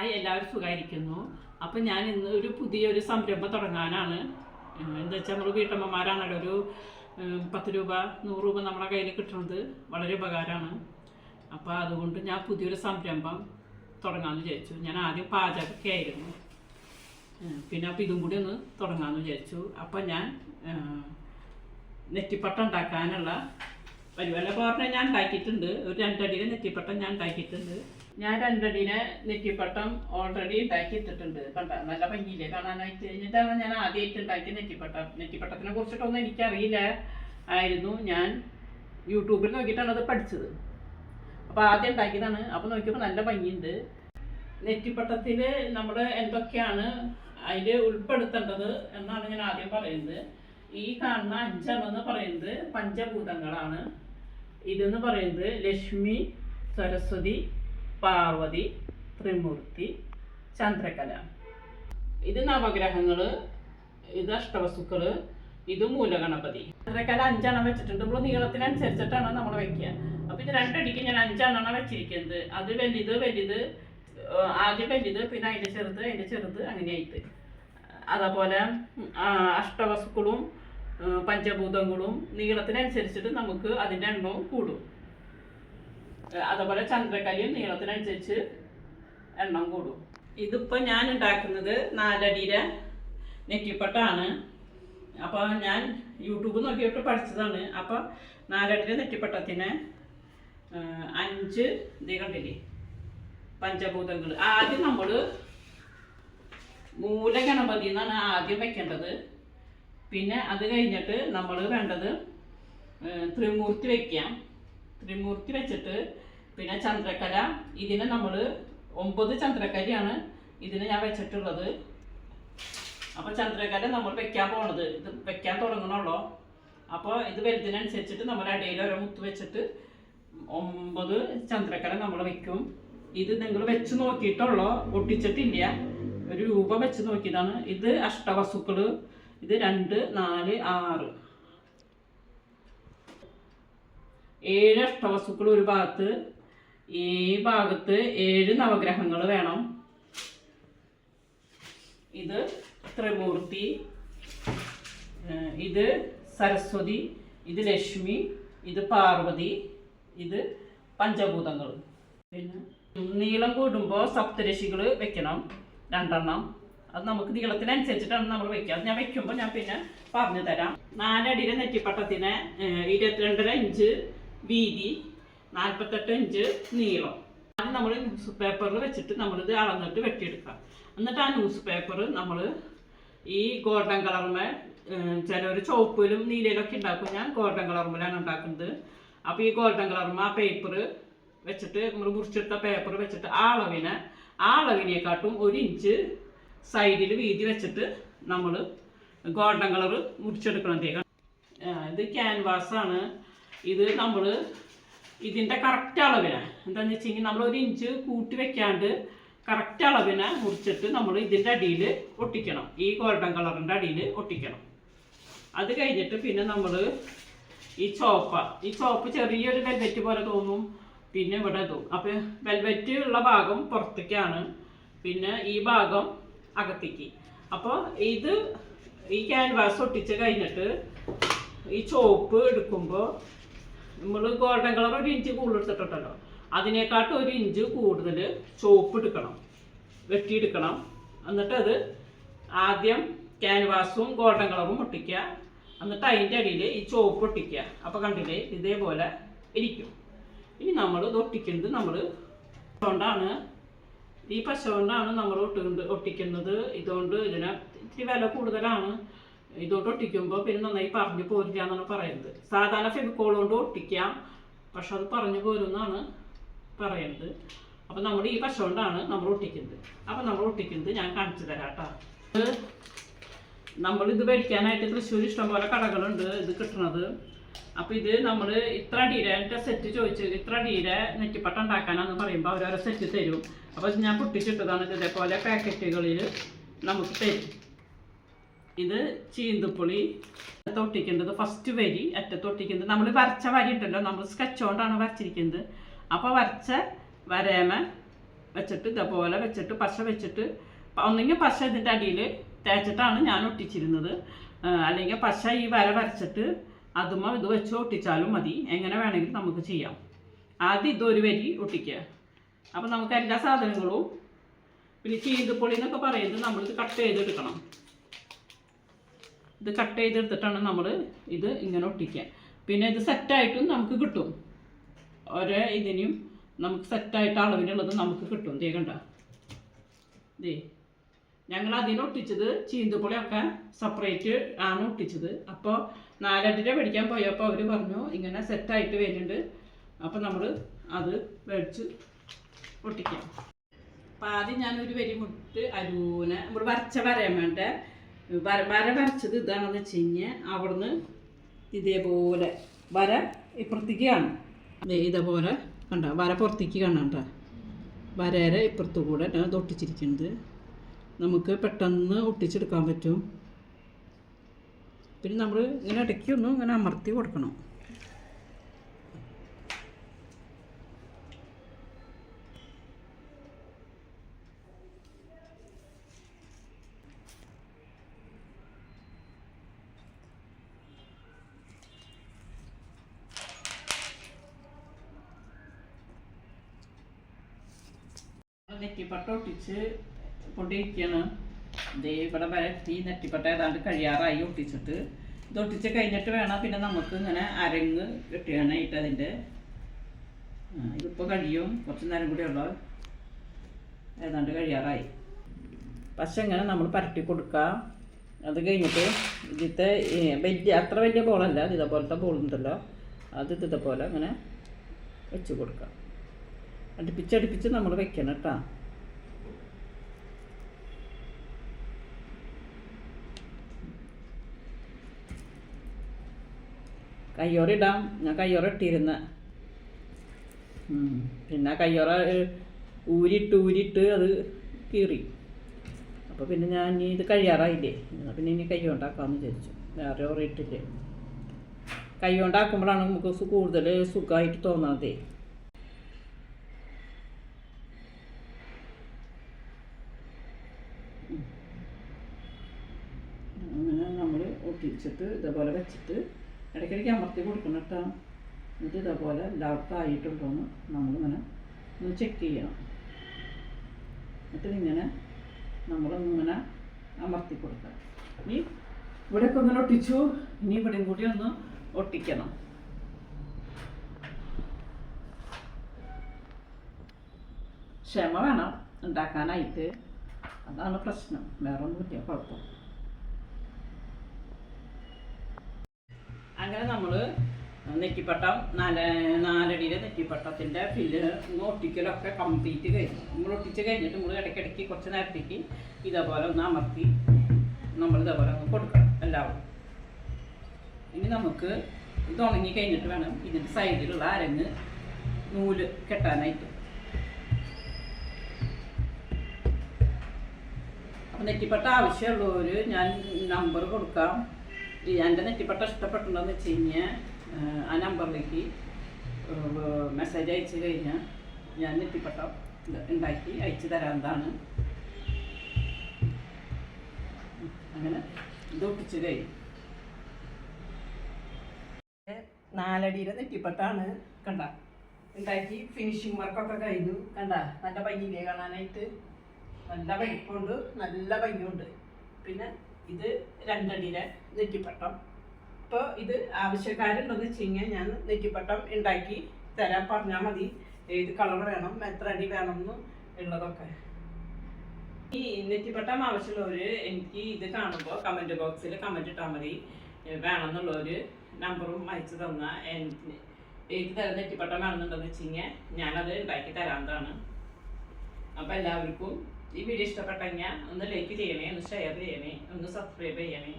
Hi എല്ലാവരും സുഖമായിരിക്കുന്നു അപ്പം ഞാൻ ഇന്ന് ഒരു പുതിയൊരു സംരംഭം തുടങ്ങാനാണ്. എന്താ വെച്ചാൽ നമ്മൾ വീട്ടമ്മമാരാണല്ലോ ഒരു പത്ത് രൂപ നൂറ് രൂപ നമ്മളെ കയ്യിൽ കിട്ടുന്നത്. വളരെ ഉപകാരമാണ്. അപ്പോൾ അതുകൊണ്ട് ഞാൻ പുതിയൊരു സംരംഭം തുടങ്ങാമെന്ന് വിചാരിച്ചു. ഞാൻ ആദ്യം പാചകമൊക്കെ ആയിരുന്നു. പിന്നെ അപ്പോൾ ഇതും കൂടി ഒന്ന് തുടങ്ങാമെന്ന് വിചാരിച്ചു. അപ്പം ഞാൻ നെറ്റിപ്പട്ട ഉണ്ടാക്കാനുള്ള പരിപാടി. പറഞ്ഞാൽ ഞാൻ ഉണ്ടാക്കിയിട്ടുണ്ട്. ഒരു രണ്ടടിയിലെ നെറ്റിപ്പട്ടം ഞാൻ ഉണ്ടാക്കിയിട്ടുണ്ട്. ഞാൻ രണ്ടടീനെ നെറ്റിപ്പട്ടം ഓൾറെഡി ഉണ്ടാക്കി ഇട്ടിട്ടുണ്ട് കണ്ട നല്ല ഭംഗിയില്ലേ കാണാനായിട്ട്. ഇതാണ് ഞാൻ ആദ്യമായിട്ട് ഉണ്ടാക്കിയ നെറ്റിപ്പട്ടം. നെറ്റിപ്പട്ടത്തിനെ കുറിച്ചിട്ടൊന്നും എനിക്കറിയില്ല ആയിരുന്നു. ഞാൻ യൂട്യൂബിൽ നോക്കിയിട്ടാണ് അത് പഠിച്ചത്. അപ്പോൾ ആദ്യം ഉണ്ടാക്കിയതാണ്. അപ്പോൾ നോക്കിയപ്പോൾ നല്ല ഭംഗിയുണ്ട്. നെറ്റിപ്പട്ടത്തിൽ നമ്മൾ എന്തൊക്കെയാണ് അതിൽ ഉൾപ്പെടുത്തേണ്ടത് എന്നാണ് ഞാൻ ആദ്യം പറയുന്നത്. ഈ കാണുന്ന എന്ന് പറയുന്നത് പഞ്ചഭൂതങ്ങളാണ്. ഇതെന്ന് പറയുന്നത് ലക്ഷ്മി സരസ്വതി പാർവതി ത്രിമൂർത്തി ചന്ദ്രകല. ഇത് നവഗ്രഹങ്ങൾ ഇത് അഷ്ടവസ്തുക്കൾ ഇത് മൂലഗണപതി. ചന്ദ്രകല അഞ്ചെണ്ണം വെച്ചിട്ടുണ്ട്. നമ്മൾ നീളത്തിനനുസരിച്ചിട്ടാണ് നമ്മൾ വെക്കുക. അപ്പോൾ ഇത് രണ്ടടിക്ക് ഞാൻ അഞ്ചെണ്ണം വെച്ചിരിക്കുന്നത്. അത് വലുത് വലുത് ആദ്യം വലുത് പിന്നെ അതിന്റെ ചെറുത് അതിന്റെ ചെറുത് അങ്ങനെയായിട്ട് അതേപോലെ അഷ്ടവസ്തുക്കളും പഞ്ചഭൂതങ്ങളും നീളത്തിനനുസരിച്ചിട്ട് നമുക്ക് അതിന്റെ എണ്ണവും കൂടും. അതേപോലെ ചന്ദ്രക്കലിയും നീളത്തിനനുസരിച്ച് എണ്ണം കൂടും. ഇതിപ്പോൾ ഞാൻ ഉണ്ടാക്കുന്നത് നാലടിയുടെ നെറ്റിപ്പട്ടാണ്. അപ്പോൾ ഞാൻ യൂട്യൂബ് നോക്കിയിട്ട് പഠിച്ചതാണ്. അപ്പോൾ നാലടിയുടെ നെറ്റിപ്പട്ടത്തിന് അഞ്ച് ഇത് പഞ്ചഭൂതങ്ങൾ ആദ്യം നമ്മൾ മൂലഗണപതി എന്നാണ് ആദ്യം വെക്കേണ്ടത്. പിന്നെ അത് കഴിഞ്ഞിട്ട് നമ്മൾ വേണ്ടത് ത്രിമൂർത്തി വെക്കാം. ത്രിമൂർത്തി വെച്ചിട്ട് പിന്നെ ചന്ദ്രക്കല ഇതിനെ നമ്മൾ ഒമ്പത് ചന്ദ്രക്കലയാണ് ഇതിന് ഞാൻ വെച്ചിട്ടുള്ളത്. അപ്പോൾ ചന്ദ്രക്കല നമ്മൾ വെക്കാൻ പോണത്. ഇത് വെക്കാൻ തുടങ്ങണുള്ളൂ? അപ്പോൾ ഇത് വലുതിനനുസരിച്ചിട്ട് നമ്മൾ ഇടയിൽ ഓരോ മുത്ത് വെച്ചിട്ട് ഒമ്പത് ചന്ദ്രക്കല നമ്മൾ വെക്കും. ഇത് നിങ്ങൾ വെച്ച് നോക്കിയിട്ടുള്ളോ? ഒട്ടിച്ചിട്ടില്ല ഒരു രൂപ വെച്ച് നോക്കിയതാണ്. ഇത് അഷ്ടവസ്തുക്കൾ ഇത് രണ്ട് നാല് ആറ്. ഏഴ് അഷ്ടവസ്തുക്കൾ ഒരു ഭാഗത്ത്. ഈ ഭാഗത്ത് ഏഴ് നവഗ്രഹങ്ങൾ വേണം. ഇത് ത്രിമൂർത്തി ഇത് സരസ്വതി ഇത് ലക്ഷ്മി ഇത് പാർവതി ഇത് പഞ്ചഭൂതങ്ങൾ. പിന്നെ നീളം കൂടുമ്പോൾ സപ്തരശികൾ വെക്കണം രണ്ടെണ്ണം. അത് നമുക്ക് നീളത്തിനനുസരിച്ചിട്ടാണ് നമ്മൾ വെക്കുക. അത് ഞാൻ വെക്കുമ്പോൾ ഞാൻ പിന്നെ പറഞ്ഞു തരാം. നാലടിയുടെ നെറ്റിപ്പട്ടത്തിന് ഇരുപത്തിരണ്ടര ഇഞ്ച് വീതി നാൽപ്പത്തെട്ട് ഇഞ്ച് നീളം. ആദ്യം നമ്മൾ ന്യൂസ് പേപ്പറിൽ വെച്ചിട്ട് നമ്മളിത് അളന്നിട്ട് വെട്ടിയെടുക്കാം. എന്നിട്ട് ആ ന്യൂസ് പേപ്പർ നമ്മൾ ഈ ഗോൾഡൻ കളറുമേ ചിലർ ചുവപ്പിലും നീലയിലും ഒക്കെ ഉണ്ടാക്കും. ഞാൻ ഗോൾഡൻ കളറുമ്മലാണ് ഉണ്ടാക്കുന്നത്. അപ്പോൾ ഈ ഗോൾഡൻ കളറുമ്മ ആ പേപ്പർ വെച്ചിട്ട് നമ്മൾ മുറിച്ചെടുത്ത പേപ്പർ വെച്ചിട്ട് ആ അളവിനെ ആ അളവിനെക്കാട്ടും ഒരു ഇഞ്ച് സൈഡിൽ വീതി വെച്ചിട്ട് നമ്മൾ ഗോൾഡൻ കളർ മുറിച്ചെടുക്കണം. ഇത് ക്യാൻവാസാണ്. ഇത് നമ്മൾ ഇതിന്റെ കറക്റ്റ് അളവിന് എന്താണെന്ന് വെച്ചെങ്കിൽ നമ്മൾ ഒരു ഇഞ്ച് കൂട്ടി വെക്കാണ്ട് കറക്റ്റ് അളവിനെ മുറിച്ചിട്ട് നമ്മൾ ഇതിന്റെ അടിയിൽ ഒട്ടിക്കണം. ഈ ഗോൾഡൻ കളറിന്റെ അടിയിൽ ഒട്ടിക്കണം. അത് കഴിഞ്ഞിട്ട് പിന്നെ നമ്മൾ ഈ ചോപ്പ ഈ ചോപ്പ് ചെറിയൊരു വെൽവെറ്റ് പോലെ തോന്നും പിന്നെ ഇവിടെ തോന്നും അപ്പം വെൽവെറ്റ് ഉള്ള ഭാഗം പുറത്തേക്കാണ് പിന്നെ ഈ ഭാഗം അകത്തേക്ക്. അപ്പോൾ ഇത് ഈ ക്യാൻവാസ് ഒട്ടിച്ച് കഴിഞ്ഞിട്ട് ഈ ചോപ്പ് എടുക്കുമ്പോൾ നമ്മൾ ഗോൾഡൻ കളർ ഒരു ഇഞ്ച് കൂടുതൽ എടുത്തിട്ടുണ്ടല്ലോ. അതിനെക്കാട്ടും ഒരു ഇഞ്ച് കൂടുതൽ ചോപ്പ് എടുക്കണം. വെട്ടിയെടുക്കണം. എന്നിട്ട് അത് ആദ്യം ക്യാൻവാസും ഗോൾഡൻ കളറും ഒട്ടിക്കുക. എന്നിട്ട് അതിന്റെ അടിയിൽ ഈ ചോപ്പ് ഒട്ടിക്കുക. അപ്പോൾ കണ്ടില്ലേ ഇതേപോലെ ഇരിക്കും. ഇനി നമ്മൾ ഇത് ഒട്ടിക്കുന്നത് നമ്മൾ കൊണ്ടാണ് ഈ പശ കൊണ്ടാണ് നമ്മൾ ഒട്ടിക്കുന്നത്. ഇതുകൊണ്ട് ഇതിന് ഇത്തിരി വില കൂടുതലാണ്. ഇതുകൊണ്ട് ഒട്ടിക്കുമ്പോൾ പിന്നെ നന്നായി പറഞ്ഞു പോരില്ല എന്നാണ് പറയുന്നത്. സാധാരണ ഫെവിക്കോൾ കൊണ്ട് ഒട്ടിക്കാം പക്ഷെ അത് പറഞ്ഞു പോരുമെന്നാണ് പറയുന്നത്. അപ്പം നമ്മൾ ഈ പശ കൊണ്ടാണ് നമ്മൾ ഒട്ടിക്കുന്നത്. അപ്പം നമ്മൾ ഒട്ടിക്കുന്നത് ഞാൻ കാണിച്ചു തരാം കേട്ടോ നമ്മൾ ഇത് മേടിക്കാനായിട്ട് തൃശ്ശൂർ ഇഷ്ടംപോലെ കടകളുണ്ട് ഇത് കിട്ടുന്നത് അപ്പോൾ ഇത് നമ്മൾ ഇത്ര അടിയുടെ സെറ്റ് ചോദിച്ചു ഇത്ര അടിയുടെ നെറ്റിപ്പട്ട ഉണ്ടാക്കാനാന്ന് പറയുമ്പോൾ അവരോരോ സെറ്റ് തരും. അപ്പോൾ ഞാൻ പൊട്ടിച്ചിട്ടതാണ് ഇത് ഇതേപോലെ പാക്കറ്റുകളിൽ നമുക്ക് തരും. ഇത് ചീന്തുപ്പുളി തൊട്ടിക്കേണ്ടത് ഫസ്റ്റ് വരി അറ്റത്ത് ഒട്ടിക്കുന്നത് നമ്മൾ വരച്ച വരി ഉണ്ടല്ലോ നമ്മൾ സ്കെച്ച് കൊണ്ടാണ് വരച്ചിരിക്കുന്നത്. അപ്പോൾ വരച്ച വരേമ വെച്ചിട്ട് ഇതേപോലെ വെച്ചിട്ട് പശ വെച്ചിട്ട് ഒന്നെങ്കിൽ പശ ഇതിന്റെ അടിയിൽ തേച്ചിട്ടാണ് ഞാൻ ഒട്ടിച്ചിരുന്നത്. അല്ലെങ്കിൽ പശ ഈ വര വരച്ചിട്ട് അതുമ ഇത് വെച്ച് ഒട്ടിച്ചാലും മതി. എങ്ങനെ വേണമെങ്കിലും നമുക്ക് ചെയ്യാം. ആദ്യം ഇതൊരു വരി ഒട്ടിക്കുക. അപ്പോൾ നമുക്ക് എല്ലാ സാധനങ്ങളും പിന്നെ ചീന്തപ്പൊളി എന്നൊക്കെ പറയുന്നത് നമ്മളിത് കട്ട് ചെയ്തെടുക്കണം. ഇത് കട്ട് ചെയ്തെടുത്തിട്ടാണ് നമ്മൾ ഇത് ഇങ്ങനെ ഒട്ടിക്കുക. പിന്നെ ഇത് സെറ്റായിട്ടും നമുക്ക് കിട്ടും. ഒരേ ഇതിനും നമുക്ക് സെറ്റായിട്ട് അളവിനുള്ളത് നമുക്ക് കിട്ടും. ദേ കണ്ട? ദേ. ഞങ്ങൾ അതിന് ഒട്ടിച്ചത് ചീന്തപ്പൊളിയൊക്കെ സെപ്പറേറ്റ് ആണ് ഒട്ടിച്ചത്. അപ്പോൾ നാലടിയുടെ മേടിക്കാൻ പോയപ്പോൾ അവർ പറഞ്ഞു ഇങ്ങനെ സെറ്റായിട്ട് വരുന്നുണ്ട്. അപ്പോൾ നമ്മൾ അത് മേടിച്ച് ഒട്ടിക്കാം. അപ്പം ആദ്യം ഞാനൊരു വരി മുട്ട് അരൂനെ നമ്മൾ വരച്ച വരയാൻ വേണ്ട? വര വര വരച്ചത് ഇതാണെന്ന് വെച്ച് കഴിഞ്ഞാൽ അവിടുന്ന് ഇതേപോലെ വര ഇപ്പുറത്തേക്ക് കാണും ഇതേപോലെ കണ്ട? വര പുറത്തേക്ക് കാണാം കേട്ടോ. വരേരെ ഇപ്പുറത്തു കൂടെ ഒട്ടിച്ചിരിക്കുന്നത്. നമുക്ക് പെട്ടെന്ന് ഒട്ടിച്ചെടുക്കാൻ പറ്റും. പിന്നെ നമ്മൾ ഇങ്ങനെ ഇടയ്ക്കൊന്നും ഇങ്ങനെ അമർത്തി കൊടുക്കണം. നെറ്റിപ്പട്ട ഒട്ടിച്ച് കൊണ്ടിരിക്കുകയാണ് ദേ ഇവിടെ വരത്തി നെറ്റിപ്പട്ട ഏതാണ്ട് കഴിയാറായി ഒട്ടിച്ചിട്ട്. ഇത് ഒട്ടിച്ച് കഴിഞ്ഞിട്ട് വേണം പിന്നെ നമുക്ക് ഇങ്ങനെ അരങ്ങ് കെട്ടിയാനായിട്ട് അതിന്റെ ഇതിപ്പോൾ കഴിയും. കുറച്ച് നേരം കൂടി ഉള്ള. ഏതാണ്ട് കഴിയാറായി. പക്ഷെ ഇങ്ങനെ നമ്മൾ പരട്ടി കൊടുക്കുക. അത് കഴിഞ്ഞിട്ട് ഇതിത്തെ വലിയ അത്ര വലിയ ബോളല്ല ഇത് ഇതേപോലത്തെ ബോളുണ്ടല്ലോ. അത് ഇത് ഇതേപോലെ അങ്ങനെ വെച്ച് കൊടുക്കാം അടുപ്പിച്ചടുപ്പിച്ച് നമ്മൾ വെക്കണം കേട്ടോ കയ്യോറ ഇടാം. ഞാൻ കയ്യോറ ഇട്ടിരുന്ന. പിന്നെ കയ്യോറ ഊരിട്ട് ഊരിട്ട് അത് കീറി. അപ്പോൾ പിന്നെ ഞാൻ ഇനി ഇത് കഴിയാറായില്ലേ? പിന്നെ ഇനി കൈ കൊണ്ടാക്കാമെന്ന് വിചാരിച്ചു. വേറെ ഓറിയിട്ടില്ലേ കൈ കൊണ്ടാക്കുമ്പോഴാണ് നമുക്ക് കൂടുതൽ സുഖമായിട്ട് തോന്നാതെ അങ്ങനെ ഒട്ടിച്ചിട്ട് ഇതേപോലെ വെച്ചിട്ട് ഇടയ്ക്കിടയ്ക്ക് അമർത്തി കൊടുക്കണം കേട്ടോ. എന്നിട്ട് ഇതേപോലെ എല്ലാവർക്കും ആയിട്ടുണ്ടോയെന്ന് നമ്മളിങ്ങനെ ഒന്ന് ചെക്ക് ചെയ്യണം. എന്നിട്ട് ഇങ്ങനെ അമർത്തി കൊടുക്കുക ഇനി ഇപ്പം ഇങ്ങനെ ഒട്ടിച്ചു. ഇനി ഇവിടെയും കൂടി ഒന്ന് ഒട്ടിക്കണം. ക്ഷമ വേണം. ഉണ്ടാക്കാനായിട്ട്. അതാണ് പ്രശ്നം. വേറെ ഒന്നുമില്ല കുഴപ്പം. അങ്ങനെ നമ്മൾ നെറ്റിപ്പട്ടം നാല് നാലടിയിലെ നെറ്റിപ്പട്ടത്തിന്റെ ഫില്ല് ഒട്ടിക്കലൊക്കെ കംപ്ലീറ്റ് കഴിഞ്ഞു. നമ്മൾ ഒട്ടിച്ച് കഴിഞ്ഞിട്ട് നമ്മൾ ഇടയ്ക്കിടയ്ക്ക് കുറച്ച് നേരത്തേക്ക് ഇതേപോലെ ഒന്ന് അമർത്തി നമ്മൾ ഇതേപോലെ ഒന്ന് കൊടുക്കണം എല്ലാവരും. ഇനി നമുക്ക് ഇത് ഉണങ്ങി കഴിഞ്ഞിട്ട് വേണം ഇതിന്റെ സൈഡിലുള്ള അരങ്ങ് നൂൽ കെട്ടാനായിട്ട്. അപ്പം നെറ്റിപ്പട്ട ആവശ്യമുള്ളവർ ഞാൻ നമ്പർ കൊടുക്കാം. എന്റെ നെറ്റിപ്പട്ട ഇഷ്ടപ്പെട്ടുണ്ടെന്ന് വെച്ച് കഴിഞ്ഞാൽ ആ നമ്പറിലേക്ക് മെസ്സേജ് അയച്ചു കഴിഞ്ഞാൽ ഞാൻ നെറ്റിപ്പട്ട ഉണ്ടാക്കി അയച്ചു തരാവുന്നതാണ്. അങ്ങനെ ഇത് ഒട്ടിച്ചു കഴിഞ്ഞു. നാലടിയുടെ നെറ്റിപ്പട്ടാണ് കണ്ട. ഉണ്ടാക്കി ഫിനിഷിങ് വർക്കൊക്കെ കഴിഞ്ഞു. കണ്ട നല്ല ഭംഗിയിലേ കാണാനായിട്ട്? നല്ല വലിപ്പമുണ്ട് നല്ല ഭംഗിയുണ്ട്. പിന്നെ ഇത് രണ്ടടിയുടെ നെറ്റിപ്പട്ടം. അപ്പോൾ ഇത് ആവശ്യക്കാരുണ്ടെന്ന് വെച്ച് കഴിഞ്ഞാൽ ഞാൻ നെറ്റിപ്പട്ടം ഉണ്ടാക്കി തരാൻ പറഞ്ഞാൽ മതി. ഏത് കളർ വേണം എത്ര അടി വേണം എന്ന് ഉള്ളതൊക്കെ. ഈ നെറ്റിപ്പട്ടം ആവശ്യമുള്ളവർ എനിക്ക് ഇത് കാണുമ്പോൾ കമന്റ് ബോക്സിൽ കമന്റ് ഇട്ടാൽ മതി. വേണമെന്നുള്ളവർ നമ്പറും അയച്ചു തന്ന ഏത് തരം നെറ്റിപ്പട്ടം വേണമെന്നുണ്ടെന്ന് വെച്ച് കഴിഞ്ഞാൽ ഞാനത് ഉണ്ടാക്കി തരാവുന്നതാണ് അപ്പോൾ എല്ലാവർക്കും ഈ വീഡിയോ ഇഷ്ടപ്പെട്ടെങ്കിൽ ഒന്ന് ലൈക്ക് ചെയ്യണേ ഒന്ന് ഷെയർ ചെയ്യണേ ഒന്ന് സബ്സ്ക്രൈബ് ചെയ്യണേ.